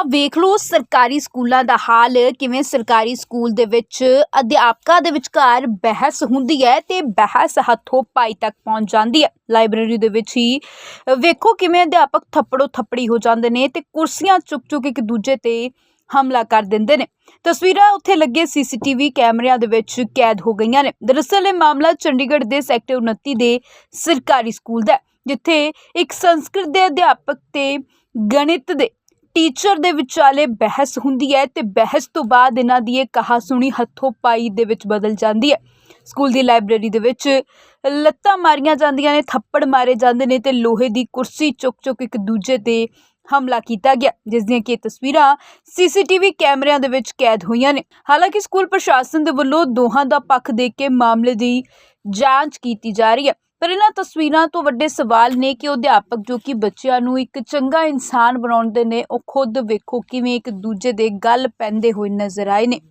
ਆ ਵੇਖ ਲਓ ਸਰਕਾਰੀ ਸਕੂਲਾਂ ਦਾ ਹਾਲ, ਕਿਵੇਂ ਸਰਕਾਰੀ ਸਕੂਲ ਦੇ ਵਿੱਚ ਅਧਿਆਪਕਾਂ ਦੇ ਵਿਚਕਾਰ ਬਹਿਸ ਹੁੰਦੀ ਹੈ ਤੇ ਬਹਿਸ ਹੱਥੋਂ ਪਾਈ ਤੱਕ ਪਹੁੰਚ ਜਾਂਦੀ ਹੈ। ਲਾਇਬ੍ਰੇਰੀ ਦੇ ਵਿੱਚ ਹੀ ਵੇਖੋ ਕਿਵੇਂ ਅਧਿਆਪਕ ਥੱਪੜੋ ਥੱਪੜੀ ਹੋ ਜਾਂਦੇ ਨੇ ਤੇ ਕੁਰਸੀਆਂ ਚੁੱਕ ਚੁੱਕ ਇੱਕ ਦੂਜੇ ਤੇ ਹਮਲਾ ਕਰ ਦਿੰਦੇ ਨੇ। ਤਸਵੀਰਾਂ ਉੱਥੇ ਲੱਗੇ ਸੀਸੀਟੀਵੀ ਕੈਮਰਿਆਂ ਦੇ ਵਿੱਚ ਕੈਦ ਹੋ ਗਈਆਂ ਨੇ। ਦਰਅਸਲ ਇਹ ਮਾਮਲਾ ਚੰਡੀਗੜ੍ਹ ਦੇ ਸੈਕਟਰ 29 ਦੇ ਸਰਕਾਰੀ ਸਕੂਲ ਦਾ ਜਿੱਥੇ ਇੱਕ ਸੰਸਕ੍ਰਿਤ ਦੇ ਅਧਿਆਪਕ ਤੇ ਗਣਿਤ ਦੇ ਟੀਚਰ ਦੇ ਵਿਚਾਲੇ ਬਹਿਸ ਹੁੰਦੀ ਹੈ ਤੇ ਬਹਿਸ ਤੋਂ ਬਾਅਦ ਇਹਨਾਂ ਦੀ ਇਹ ਕਹਾ ਸੁਣੀ ਹੱਥੋਂ ਪਾਈ ਦੇ ਵਿੱਚ ਬਦਲ ਜਾਂਦੀ ਹੈ। ਸਕੂਲ ਦੀ ਲਾਇਬ੍ਰੇਰੀ ਦੇ ਵਿੱਚ ਲੱਤਾਂ ਮਾਰੀਆਂ ਜਾਂਦੀਆਂ ਨੇ, ਥੱਪੜ ਮਾਰੇ ਜਾਂਦੇ ਨੇ ਤੇ ਲੋਹੇ ਦੀ ਕੁਰਸੀ ਚੁੱਕ ਚੁੱਕ ਇੱਕ ਦੂਜੇ ਤੇ ਹਮਲਾ ਕੀਤਾ ਗਿਆ, ਜਿਸ ਦੀਆਂ ਕਿ ਤਸਵੀਰਾਂ ਸੀਸੀਟੀਵੀ ਕੈਮਰਿਆਂ ਦੇ ਵਿੱਚ ਕੈਦ ਹੋਈਆਂ ਨੇ। ਹਾਲਾਂਕਿ ਸਕੂਲ ਪ੍ਰਸ਼ਾਸਨ ਦੇ ਵੱਲੋਂ ਦੋਹਾਂ ਦਾ ਪੱਖ ਦੇ ਕੇ ਮਾਮਲੇ ਦੀ ਜਾਂਚ ਕੀਤੀ ਜਾ ਰਹੀ ਹੈ। ਪਰ ਇਹਨਾਂ ਤਸਵੀਰਾਂ ਤੋਂ ਵੱਡੇ ਸਵਾਲ ਨੇ ਕਿ ਅਧਿਆਪਕ ਜੋ ਕਿ ਬੱਚਿਆਂ ਨੂੰ ਇੱਕ ਚੰਗਾ ਇਨਸਾਨ ਬਣਾਉਂਦੇ ਨੇ, ਉਹ ਖੁਦ ਵੇਖੋ ਕਿਵੇਂ ਇੱਕ ਦੂਜੇ ਦੇ ਗੱਲ ਪੈਂਦੇ ਹੋਏ ਨਜ਼ਰ ਆਏ ਨੇ।